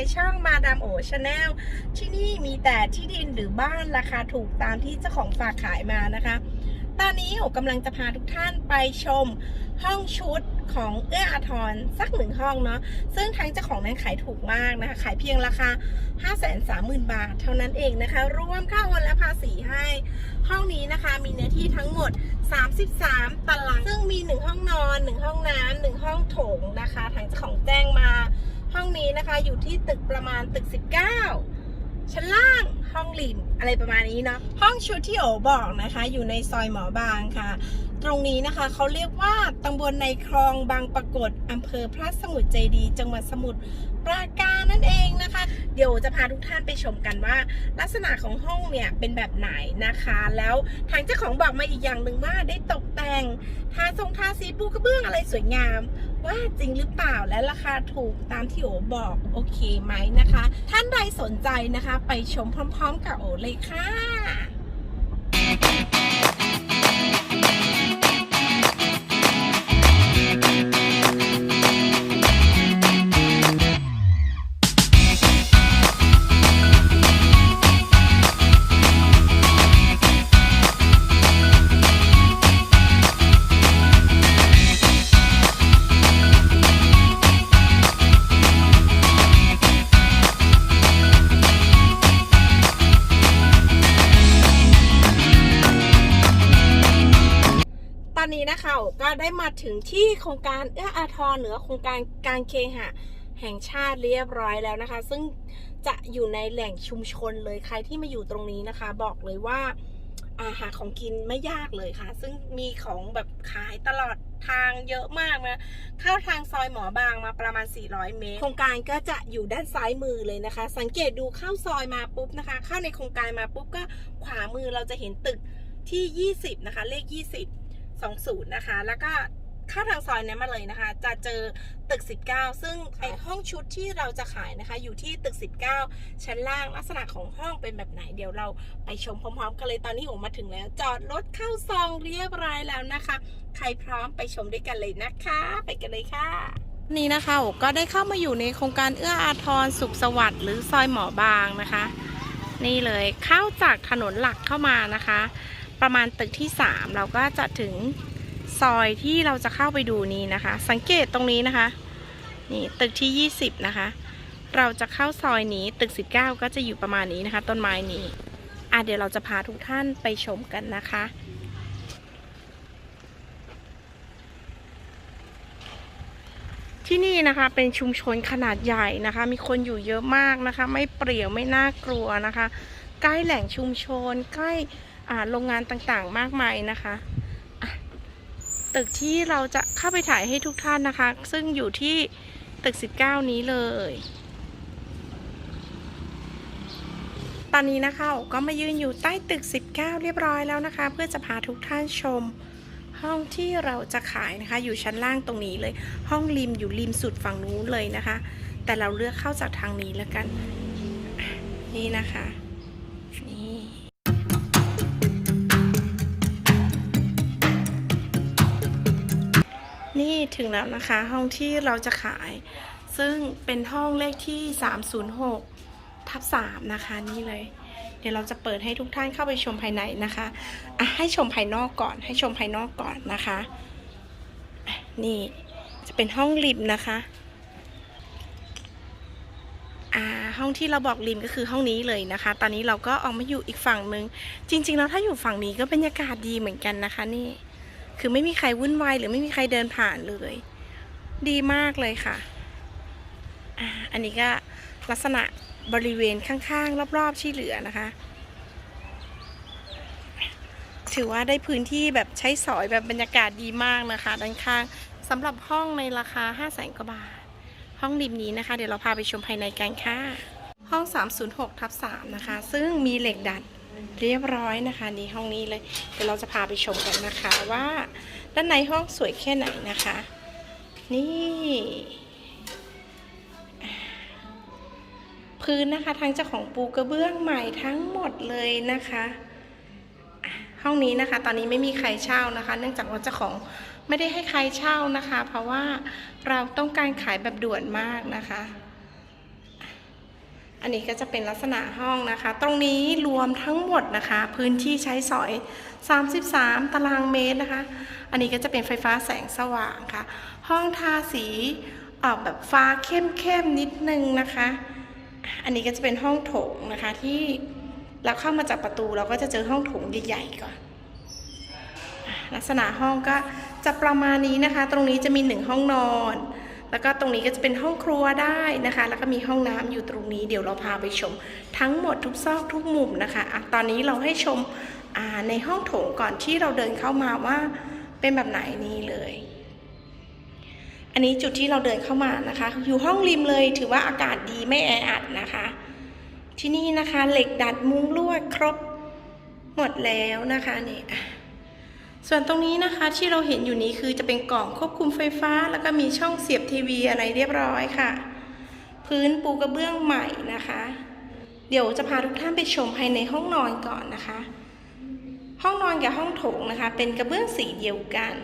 ในช่องมาดามโอชาแนลที่นี่มีแต่ที่ดินหรือบ้านราคาถูกตามที่เจ้าของฝากขายมานะคะ ตอนนี้โอกำลังจะพาทุกท่านไปชมห้องชุดของเอื้ออาทรสักหนึ่งห้องเนาะซึ่งทางเจ้าของนั้นขายถูกมากนะคะ ขายเพียงราคา 530,000 บาท เท่านั้นเองนะคะ รวมค่าโอนและภาษีให้ ห้องนี้นะคะมีเนื้อที่ทั้งหมด 33 ตาราง ซึ่งมี 1 ห้องนอน 1 ห้องน้ำหนึ่งห้องโถงนะคะ ทางเจ้าของแจ้งมา ห้องนี้นะคะอยู่ที่ตึกประมาณตึก 19 ชั้นล่างห้องริมอะไรประมาณนี้เนาะห้องชุดที่โอบอกนะคะ อยู่ในซอยหมอบางค่ะ ตรงนี้นะคะเขาเรียกว่าตำบลในคลองบางปรากฏอำเภอพระสมุทรเจดี จังหวัดสมุทรปราการนั่นเองนะคะ เดี๋ยวจะพาทุกท่านไปชมกันว่า ลักษณะของห้องเนี่ยเป็นแบบไหนนะคะ แล้วทางเจ้าของบอกมาอีกอย่างหนึ่งว่าได้ตกแต่งทาทรงทาสีปูกระเบื้องอะไรสวยงาม ว่าจริงหรือเปล่าและราคาถูกตามที่โอบอกโอเคไหมนะคะ ท่านใดสนใจนะคะ ไปชมพร้อม ๆ กับโอเลยค่ะ อนนี้นะคะก็ได้มาถึงที่โครงการเอื้ออาทรเหนือโครงการการเคหะแห่งชาติเรียบร้อยแล้วนะคะ ซึ่งจะอยู่ในแหล่งชุมชนเลยใครที่มาอยู่ตรงนี้นะคะ บอกเลยว่าอาหารของกินไม่ยากเลยค่ะ ซึ่งมีของแบบขายตลอดทางเยอะมากนะเข้าทางซอยหมอบางมาประมาณ 400 เมตร โครงการก็จะอยู่ด้านซ้ายมือเลยนะคะ สังเกตดูเข้าซอยมาปุ๊บนะคะ เข้าในโครงการมาปุ๊บก็ขวามือเราจะเห็นตึกที่ 20 นะคะ เลข 20 20 นะคะ แล้วก็ข้าทางซอยนี้มาเลยนะคะ จะเจอตึก 19 ซึ่งไอห้องชุดที่เราจะขายนะคะ อยู่ที่ตึก 19 ชั้นล่างลักษณะของห้องเป็นแบบไหน เดี๋ยวเราไปชมพร้อมๆกันเลยตอนนี้ผมมาถึงแล้ว จอดรถเข้าซองเรียบร้อยแล้วนะคะ ใครพร้อมไปชมด้วยกันเลยนะคะ ไปกันเลยค่ะนี่นะคะโอก็ได้เข้ามาอยู่ในโครงการเอื้ออาทรสุขสวัสดิ์หรือซอยหมอบางนะคะ นี่เลยเข้าจากถนนหลักเข้ามานะคะ ประมาณตึกที่ 3 เราก็จะถึงซอยที่เราจะเข้าไปดูนี้นะคะ สังเกตตรงนี้นะคะ นี่ตึกที่ 20 นะคะ เราจะเข้าซอยนี้ตึก 19 ก็จะอยู่ประมาณนี้นะคะ ต้นไม้นี้อะเดี๋ยวเราจะพาทุกท่านไปชมกันนะคะที่นี่นะคะเป็นชุมชนขนาดใหญ่นะคะ มีคนอยู่เยอะมากนะคะ ไม่เปรี่ยวไม่น่ากลัวนะคะ ใกล้แหล่งชุมชน ใกล้ โรงงานต่างๆ มากมายนะคะตึกที่เราจะเข้าไปถ่ายให้ทุกท่านนะคะ ซึ่งอยู่ที่ตึก 19 นี้เลย ตอนนี้นะคะก็มายืนอยู่ใต้ตึก 19 เรียบร้อยแล้วนะคะ เพื่อจะพาทุกท่านชม ห้องที่เราจะขายนะคะ อยู่ชั้นล่างตรงนี้เลย ห้องริมอยู่ริมสุดฝั่งนู้นเลยนะคะ แต่เราเลือกเข้าจากทางนี้แล้วกัน นี่นะคะ นี่ถึงแล้วนะคะห้องที่เราจะขาย ซึ่งเป็นห้องเลขที่ 306 ทับ3นะคะนี่เลย เดี๋ยวเราจะเปิดให้ทุกท่านเข้าไปชมภายในนะคะอะให้ชมภายนอกก่อน ให้ชมภายนอกก่อนนะคะ นี่จะเป็นห้องริมนะคะอ่าห้องที่เราบอกริมก็คือห้องนี้เลยนะคะ ตอนนี้เราก็ออกมาอยู่อีกฝั่งหนึ่งจริง ๆ แล้วถ้าอยู่ฝั่งนี้ก็บรรยากาศดีเหมือนกันนะคะนี่ คือไม่มีใครวุ่นวายหรือไม่มีใครเดินผ่านเลย ดีมากเลยค่ะ อันนี้ก็ลักษณะบริเวณข้างๆ รอบๆที่เหลือนะคะ ถือว่าได้พื้นที่แบบใช้สอยแบบบรรยากาศดีมากนะคะ ด้านข้างสำหรับห้องในราคา 5 0 0แสนกว่าบาท ห้องริมนี้นะคะ เดี๋ยวเราพาไปชมภายในกันค่ะ ห้อง 306ทับ3นะคะ ซึ่งมีเหล็กดัด เรียบร้อยนะคะนี่ห้องนี้เลยเดี๋ยวเราจะพาไปชมกันนะคะว่าด้านในห้องสวยแค่ไหนนะคะ นี่ พื้นนะคะทางเจ้าของปูกระเบื้องใหม่ทั้งหมดเลยนะคะห้องนี้นะคะ ตอนนี้ไม่มีใครเช่านะคะ เนื่องจากว่าเจ้าของไม่ได้ให้ใครเช่านะคะ เพราะว่าเราต้องการขายแบบด่วนมากนะคะ นนี้ก็จะเป็นลักษณะห้องนะคะ ตรงนี้รวมทั้งหมดนะคะ พื้นที่ใช้สอย 33 ตารางเมตรนะคะ อันนี้ก็จะเป็นไฟฟ้าแสงสว่างค่ะ ห้องทาสีออกแบบฟ้าเข้มๆนิดนึงนะคะ อันนี้ก็จะเป็นห้องโถงนะคะที่เราเข้ามาจากประตูเราก็จะเจอห้องโถงใหญ่ๆก่อน ลักษณะห้องก็จะประมาณนี้นะคะ ตรงนี้จะมีหนึ่งห้องนอน แล้วก็ตรงนี้ก็จะเป็นห้องครัวได้นะคะ แล้วก็มีห้องน้ำอยู่ตรงนี้ เดี๋ยวเราพาไปชม ทั้งหมดทุกซอกทุกมุมนะคะอะตอนนี้เราให้ชมในห้องโถงก่อนที่เราเดินเข้ามาว่าเป็นแบบไหนนี่เลย อันนี้จุดที่เราเดินเข้ามานะคะ อยู่ห้องริมเลยถือว่าอากาศดีไม่แออัดนะคะ ที่นี่นะคะเหล็กดัดมุ้งลวดครบหมดแล้วนะคะนี่ ส่วนตรงนี้นะคะที่เราเห็นอยู่นี้คือจะเป็นกล่องควบคุมไฟฟ้า แล้วก็มีช่องเสียบทีวีอะไรเรียบร้อยค่ะ พื้นปูกระเบื้องใหม่นะคะ เดี๋ยวจะพาทุกท่านไปชมภายในห้องนอนก่อนนะคะ ห้องนอนกับห้องโถงนะคะ เป็นกระเบื้องสีเดียวกัน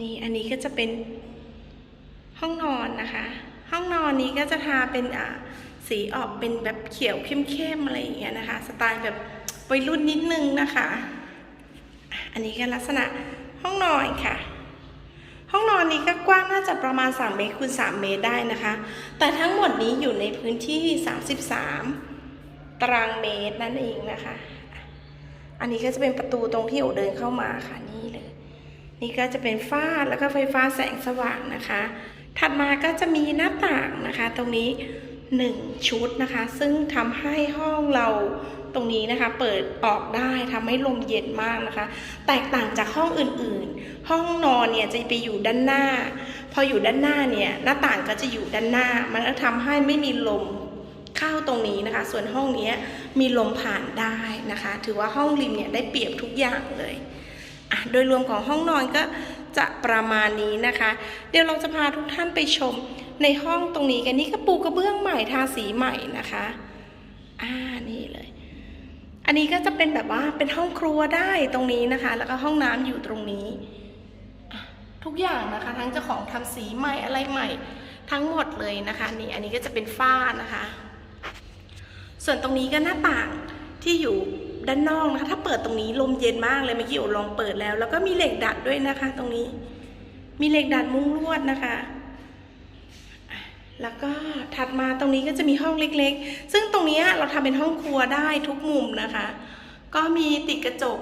นี่อันนี้ก็จะเป็นห้องนอนนะคะ ห้องนอนนี้ก็จะทาเป็นอ่าสีออกเป็นแบบเขียวเข้มๆอะไรอย่างเงี้ยนะคะ สไตล์แบบวัยรุ่นนิดนึงนะคะ อันนี้ก็ลักษณะห้องนอนค่ะ ห้องนอนนี้ก็กว้างน่าจะประมาณ 3 เมตรคูณ3เมตรได้นะคะ แต่ทั้งหมดนี้อยู่ในพื้นที่ 33 ตารางเมตรนั่นเองนะคะ อันนี้ก็จะเป็นประตูตรงที่โอเดินเข้ามาค่ะนี่เลย นี่ก็จะเป็นฝ้าแล้วก็ไฟฟ้าแสงสว่างนะคะ ถัดมาก็จะมีหน้าต่างนะคะ ตรงนี้ 1 ชุดนะคะ ซึ่งทำให้ห้องเรา ตรงนี้นะคะ เปิดออกได้ทำให้ลมเย็นมากนะคะ แตกต่างจากห้องอื่นๆ ห้องนอนเนี่ยจะไปอยู่ด้านหน้า พออยู่ด้านหน้าเนี่ยหน้าต่างก็จะอยู่ด้านหน้า มันก็ทำให้ไม่มีลมเข้าตรงนี้นะคะ ส่วนห้องนี้มีลมผ่านได้นะคะ ถือว่าห้องริมเนี่ยได้เปรียบทุกอย่างเลยอะโดยรวมของห้องนอนก็จะประมาณนี้นะคะ เดี๋ยวเราจะพาทุกท่านไปชมในห้องตรงนี้กันนี่ก็ปูกระเบื้องใหม่ทาสีใหม่นะคะ อันนี้ก็จะเป็นแบบว่าเป็นห้องครัวได้ตรงนี้นะคะ แล้วก็ห้องน้ำอยู่ตรงนี้ ทุกอย่างนะคะ ทั้งเจ้าของทำสีใหม่อะไรใหม่ ทั้งหมดเลยนะคะนี่อันนี้ก็จะเป็นฝ้านะคะ ส่วนตรงนี้ก็หน้าต่างที่อยู่ด้านนอกนะคะ ถ้าเปิดตรงนี้ลมเย็นมากเลยเมื่อกี้โอลองเปิดแล้ว แล้วก็มีเหล็กดัดด้วยนะคะ ตรงนี้ มีเหล็กดัดมุ้งลวดนะคะ แล้วก็ถัดมาตรงนี้ก็จะมีห้องเล็กๆ ซึ่งตรงนี้เราทำเป็นห้องครัวได้ทุกมุมนะคะ ก็มีติดกระจก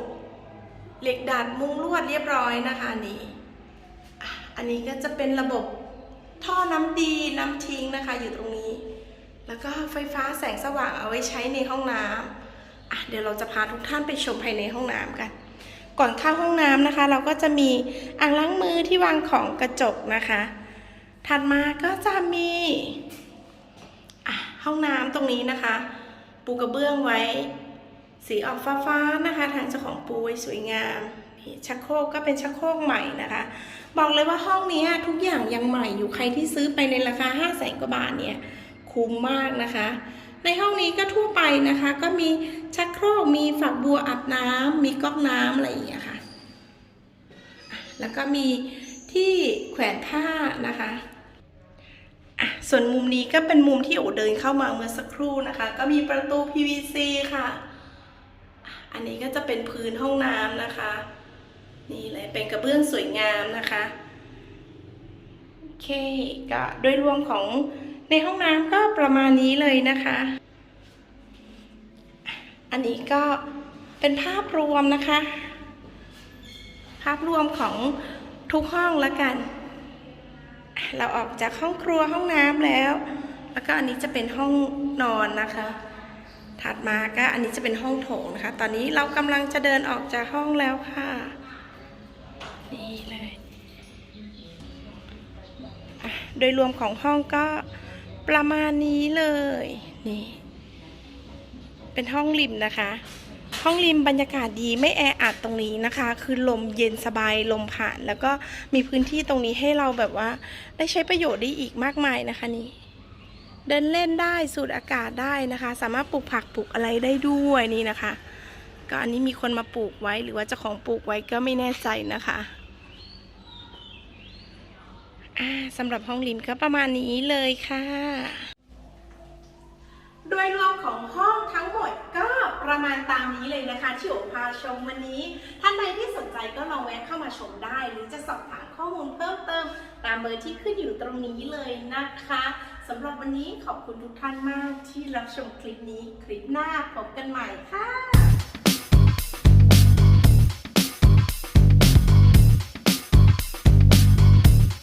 เหล็กดัดมุ้งลวดเรียบร้อยนะคะนี่อันนี้ก็จะเป็นระบบท่อน้ำดีน้ำทิ้งนะคะ อยู่ตรงนี้ แล้วก็ไฟฟ้าแสงสว่างเอาไว้ใช้ในห้องน้ำอะเดี๋ยวเราจะพาทุกท่านไปชมภายในห้องน้ำกัน ก่อนเข้าห้องน้ำนะคะ เราก็จะมีอ่างล้างมือที่วางของกระจกนะคะ ถัดมาก็จะมีะห้องน้ำตรงนี้นะคะ ปูกระเบื้องไว้ สีออกฟ้าๆนะคะ ทางเจ้าของปูไว้สวยงามชักโครกก็เป็นชักโครกใหม่นะคะ บอกเลยว่าห้องนี้ทุกอย่างยังใหม่อยู่ใครที่ซื้อไปในราคา5 0 0แสนกว่าบาทเนี่ยคุ้มมากนะคะ ในห้องนี้ก็ทั่วไปนะคะ ก็มีชักโครกมีฝักบัวอาบน้ำมีก๊อกน้ำอะไรอย่างเงี้ยค่ะ แล้วก็มีที่แขวนผ้านะคะ ส่วนมุมนี้ก็เป็นมุมที่โอเดินเข้ามาเมื่อสักครู่นะคะ ก็มีประตู PVC ค่ะอะ อันนี้ก็จะเป็นพื้นห้องน้ำนะคะ นี่เลยเป็นกระเบื้องสวยงามนะคะโอเคก็โดยรวมของในห้องน้ำก็ประมาณนี้เลยนะคะ อันนี้ก็เป็นภาพรวมนะคะ ภาพรวมของทุกห้องล้วกัน เราออกจากห้องครัวห้องน้ำแล้ว แล้วก็อันนี้จะเป็นห้องนอนนะคะ ถัดมาก็อันนี้จะเป็นห้องโถงนะคะ ตอนนี้เรากำลังจะเดินออกจากห้องแล้วค่ะ นี่เลยโดยรวมของห้องก็ประมาณนี้เลย นี่ เป็นห้องริมนะคะ ห้องริมบรรยากาศดีไม่แออัดตรงนี้นะคะ คือลมเย็นสบายลมผ่าน แล้วก็มีพื้นที่ตรงนี้ให้เราแบบว่า ได้ใช้ประโยชน์ได้อีกมากมายนะคะนี่เดินเล่นได้สูดอากาศได้นะคะ สามารถปลูกผักปลูกอะไรได้ด้วยนี่นะคะ ก็อันนี้มีคนมาปลูกไว้หรือว่าเจ้าของปลูกไว้ก็ไม่แน่ใจนะคะสำหรับห้องริมก็ประมาณนี้เลยค่ะ โดยรวมของห้องทั้งหมดก็ ประมาณตามนี้เลยนะคะที่โอพาชมวันนี้ ท่านใดที่สนใจก็ลองแวะเข้ามาชมได้ หรือจะสอบถามข้อมูลเพิ่มเติม ตามเบอร์ที่ขึ้นอยู่ตรงนี้เลยนะคะสำหรับวันนี้ขอบคุณทุกท่านมากที่รับชมคลิปนี้ คลิปหน้าพบกันใหม่ค่ะ